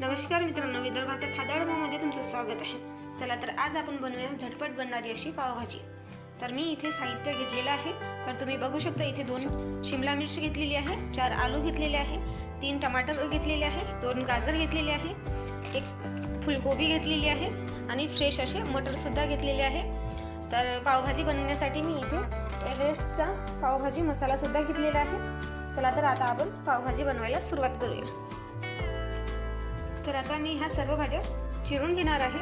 नमस्कार मित्रांनो विदर्भाच्या खादाडमध्ये तुमचं स्वागत आहे. चला तर आज आपण बनवूया झटपट बनणारी अशी पावभाजी. तर मी इथे साहित्य घेतलेलं आहे. तर तुम्ही बघू शकता इथे दोन शिमला मिरची घेतलेली आहे चार आलू घेतलेले आहे तीन टमाटर घेतलेले आहे दोन गाजर घेतलेले आहे एक फुलकोबी घेतलेली आहे आणि फ्रेश असे मटरसुद्धा घेतलेले आहे. तर पावभाजी बनवण्यासाठी मी इथे एव्हरेस्टचा पावभाजी मसालासुद्धा घेतलेला आहे. चला तर आता आपण पावभाजी बनवायला सुरुवात करूया. तर आता मी ह्या सर्व भाज्या चिरून घेणार आहे.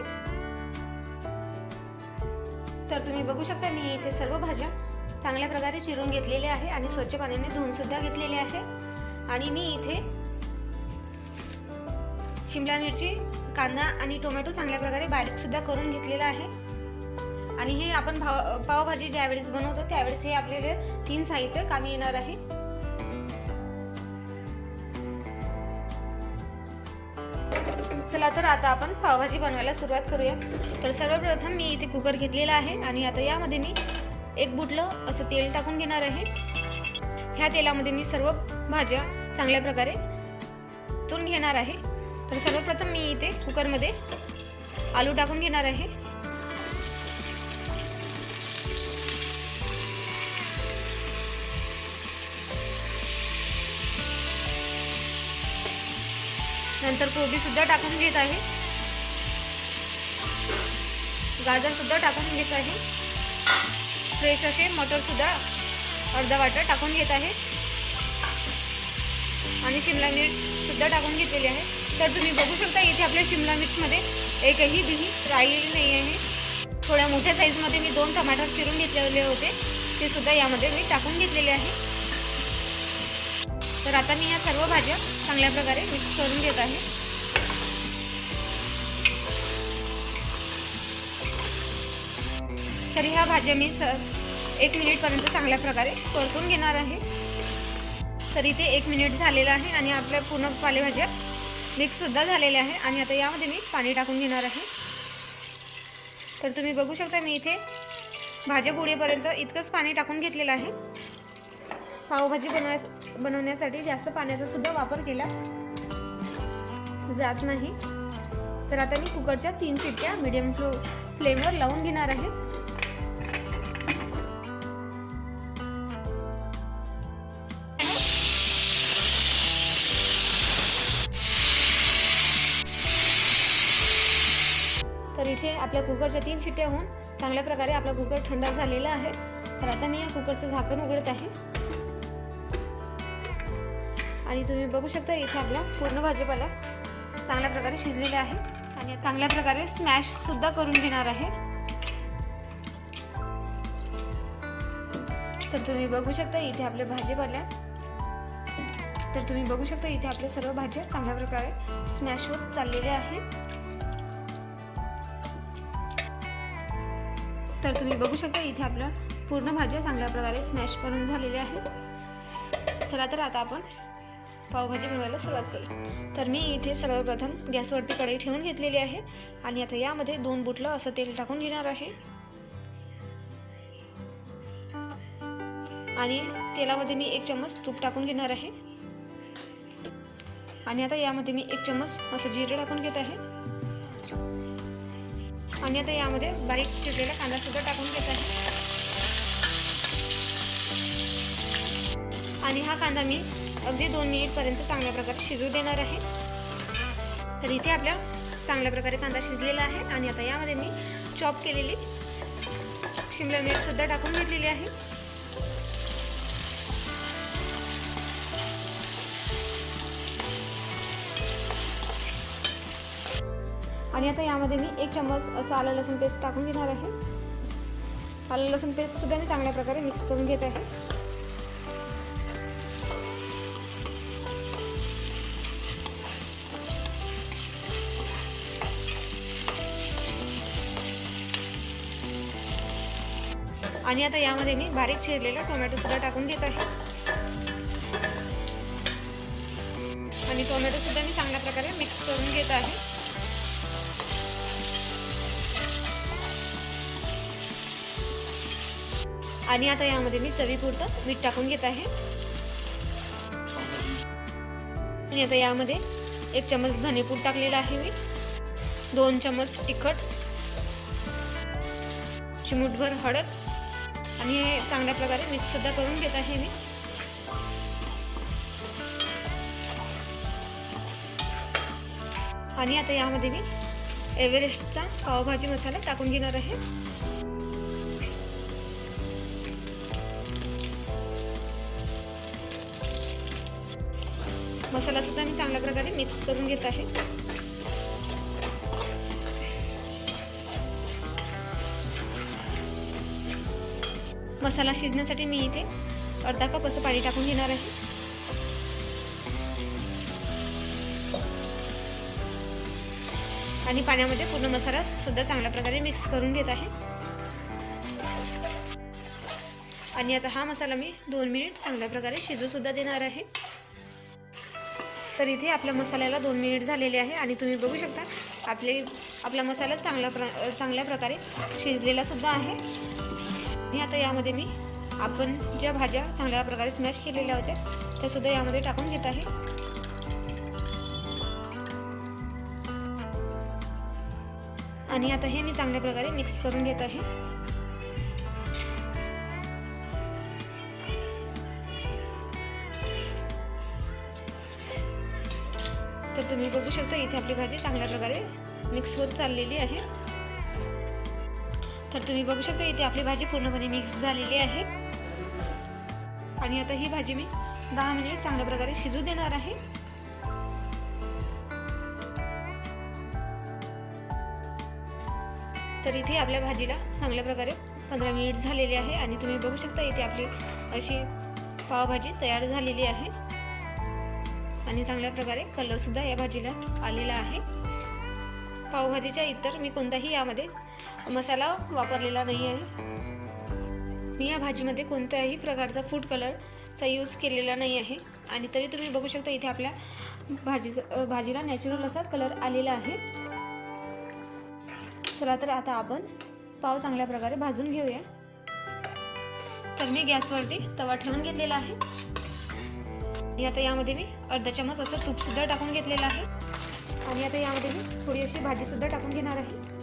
तर तुम्ही बघू शकता मी इथे सर्व भाज्या चांगल्या प्रकारे चिरून घेतलेल्या आहे आणि स्वच्छ पाण्याने धुवून सुद्धा घेतलेले आहे. आणि मी इथे शिमला मिरची कांदा आणि टोमॅटो चांगल्या प्रकारे बारीक सुद्धा करून घेतलेला आहे. आणि हे आपण भाव पावभाजी ज्यावेळेस बनवतो त्यावेळेस हे आपल्याला तीन साहित्य कामी येणार आहे. चला तर आता आपण पावभाजी बनवायला सुरुवात करूया. तर सर्वप्रथम मी इथे कुकर घेतलेला आहे आणि आता यामध्ये मी एक बुटलं असं तेल टाकून घेणार आहे. ह्या तेलामध्ये मी सर्व भाज्या चांगल्या प्रकारे तून घेणार आहे. तर सर्वप्रथम मी इथे कुकरमध्ये आलू टाकून घेणार आहे. नंतर कोबीसुद्धा टाकून घेत आहे. गाजरसुद्धा टाकून घेत आहे. फ्रेश असे मटरसुद्धा अर्धा वाटा टाकून घेत आहे. आणि शिमला मिर्चसुद्धा टाकून घेतलेली आहे. तर तुम्ही बघू शकता इथे आपल्या शिमला मिर्चमध्ये एकही बिही राहिलेली नाही आहे. थोड्या मोठ्या साईजमध्ये मी दोन टमाटर चिरून घेतलेले होते. ते सुद्धा यामध्ये मी टाकून घेतलेले आहे. तर आता मी ह्या सर्व भाज्या चांगल्या प्रकारे मिक्स करून घेत आहे. तर ह्या भाज्या मी स एक मिनिटपर्यंत चांगल्या प्रकारे परतून घेणार आहे. तर इथे एक मिनिट झालेलं आहे आणि आपल्या पूर्ण पालेभाज्या मिक्ससुद्धा झालेल्या आहे. आणि आता यामध्ये मी पाणी टाकून घेणार आहे. तर तुम्ही बघू शकता मी इथे भाज्या बुडेपर्यंत इतकंच पाणी टाकून घेतलेलं आहे. पावभाजी बनवायचं बनवण्यासाठी जास्त पाण्याचा सुद्धा वापर केला जात नाही. तर आता मी कुकरच्या तीन चिट्ट्या मिडियम फ्लो फ्लेमवर लावून घेणार आहे. तर इथे आपल्या कुकरच्या तीन शिट्ट्या होऊन चांगल्या प्रकारे आपला कुकर थंड झालेला आहे. तर आता मी या कुकरचं झाकण उघडत आहे. आणि तुम्ही बघू शकता इथे आपला पूर्ण भाजीपाला चांगल्या प्रकारे शिजलेला आहे. आणि चांगल्या प्रकारे स्मॅश सुद्धा करून घेणार आहे. तर तुम्ही बघू शकता इथे आपले भाजीपाल्या तर तुम्ही बघू शकता इथे आपल्या सर्व भाज्या चांगल्या प्रकारे स्मॅश होत चाललेल्या आहेत. तर तुम्ही बघू शकता इथे आपलं पूर्ण भाज्या चांगल्या प्रकारे स्मॅश करून झालेल्या आहेत. चला तर आता आपण पावभाजी बनवायला सुरुवात करू. तर मी इथे सर्वप्रथम गॅसवरती कढई ठेवून घेतलेली आहे आणि आता यामध्ये दोन बुटलं असं तेल टाकून घेणार आहे. आणि तेलामध्ये मी एक चम्मच तूप टाकून घेणार आहे. आणि आता यामध्ये मी एक चम्मच असं जिरं टाकून घेत आहे. आणि आता यामध्ये बारीक चिरलेला कांदा सुद्धा टाकून घेत आहे. आणि हा कांदा मी अगदी दोन मिनिटपर्यंत चांगल्या प्रकारे शिजू देणार आहे. तर इथे आपल्या चांगल्या प्रकारे कांदा शिजलेला आहे आणि आता यामध्ये मी चॉप केलेली शिमला मिरचसुद्धा टाकून घेतलेली आहे. आणि आता यामध्ये मी एक चम्मच असं आलं लसूण पेस्ट टाकून घेणार आहे. आलं लसूण पेस्टसुद्धा मी चांगल्या प्रकारे मिक्स करून घेत आहे. आणि आता यामध्ये मी बारीक चिरलेला टोमॅटो सुद्धा टाकून घेत आहे. आणि टोमॅटो सुद्धा मी चांगल्या प्रकारे मिक्स करून घेत आहे. आणि आता यामध्ये मी चवीपुरतं मीठ टाकून घेत आहे. आणि आता यामध्ये एक चमच धनेपूड टाकलेला आहे मी. दोन चमच तिखट. चिमूटभर हळद. आणि हे चांगल्या प्रकारे मिक्स सुद्धा करून घेत आहे मी. आणि आता यामध्ये मी एव्हरेस्टचा पावभाजी मसाला टाकून घेणार आहे. मसाला सुद्धा मी चांगल्या प्रकारे मिक्स करून घेत आहे. मसाला शिजण्यासाठी मी इथे अर्धा कप असं पाणी टाकून घेणार आहे. आणि पाण्यामध्ये पूर्ण मसाला सुद्धा चांगल्या प्रकारे मिक्स करून घेत आहे. आणि आता हा मसाला मी दोन मिनिट चांगल्या प्रकारे शिजू सुद्धा देणार आहे. तर इथे आपल्या मसाल्याला दोन मिनिट झालेले आहे आणि तुम्ही बघू शकता आपले आपला मसाला चांगला प्र चांगल्या प्रकारे शिजलेला सुद्धा आहे. आणि आता यामध्ये मी आपण ज्या भाज्या चांगल्या प्रकारे स्मॅश केलेल्या होत्या त्या सुद्धा यामध्ये टाकून घेत आहे. आणि आता हे मी चांगल्या प्रकारे मिक्स करून घेत आहे. तर तुम्ही बघू शकता इथे आपली भाजी चांगल्या प्रकारे मिक्स होत चाललेली आहे. तर तुम्ही बघू शकता इथे आपली भाजी पूर्णपणे मिक्स झालेली आहे. आणि आता ही भाजी मी दहा मिनिट चांगल्या प्रकारे शिजू देणार आहे. तर इथे आपल्या भाजीला चांगल्या प्रकारे पंधरा मिनिट झालेले आहे. आणि तुम्ही बघू शकता इथे आपली अशी पावभाजी तयार झालेली आहे. आणि चांगल्या प्रकारे कलरसुद्धा या भाजीला आलेला आहे. पावभाजीच्या इतर मी कोणताही यामध्ये मसाला वापरलेला नाही आहे. मी या भाजीमध्ये कोणत्याही प्रकारचा फूड कलरचा यूज केलेला नाही आहे. आणि तरी तुम्ही बघू शकता इथे आपल्या भाजीचं भाजीला नॅचरल असा कलर आलेला आहे. चला तर आता आपण पाव चांगल्या प्रकारे भाजून घेऊया. तर मी गॅसवरती तवा ठेवून घेतलेला आहे. आणि आता यामध्ये मी अर्धा चमच असं तूपसुद्धा टाकून घेतलेलं आहे. आणि आता यामध्ये मी थोडी अशी भाजीसुद्धा टाकून घेणार आहे.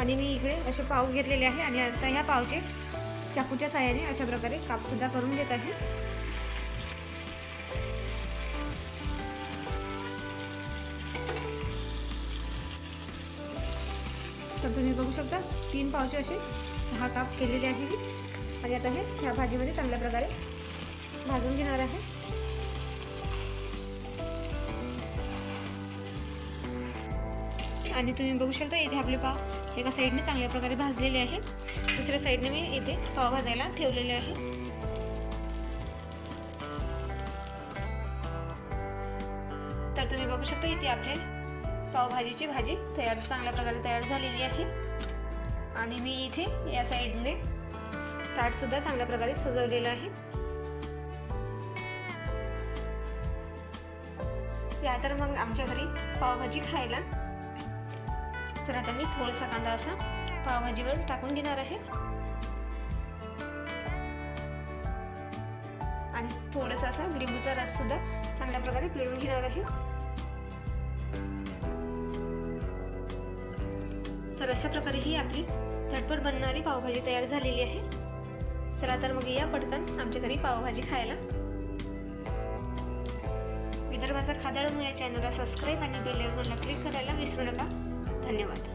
आणि मी इकडे असे पाव घेतलेले आहे आणि आता ह्या पावचे चाकूच्या साह्याने अशा प्रकारे कापसुद्धा करून घेत आहे. तर तुम्ही बघू शकता तीन पावचे असे सहा काप केलेले आहे मी. आणि आता हे ह्या भाजीमध्ये चांगल्या प्रकारे भाजून घेणार आहे. आणि तुम्ही बघू शकता इथे आपले पाव एका साईडने चांगल्या प्रकारे भाजलेले आहे. दुसऱ्या साईडने मी इथे पाव भाजायला ठेवलेले आहे. तर तुम्ही बघू शकता इथे आपले पावभाजीची भाजी तयार चांगल्या प्रकारे तयार झालेली आहे. आणि मी इथे या साईडने ताट सुद्धा चांगल्या प्रकारे सजवलेलं आहे. या तर मग आमच्या घरी पावभाजी खायला तर आता मी थोडासा कांदा असा पावभाजीवर टाकून घेणार आहे. आणि थोडासा असा लिंबूचा रस सुद्धा चांगल्या प्रकारे पिळून घेणार आहे. तर अशा प्रकारे ही आपली झटपट बनणारी पावभाजी तयार झालेली आहे. चला तर मग या पटकन आमच्या घरी पावभाजी खायला. विदर्भाचा खादाळ या चॅनलला सबस्क्राईब आणि बेल आयकॉनला क्लिक करायला विसरू नका. धन्यवाद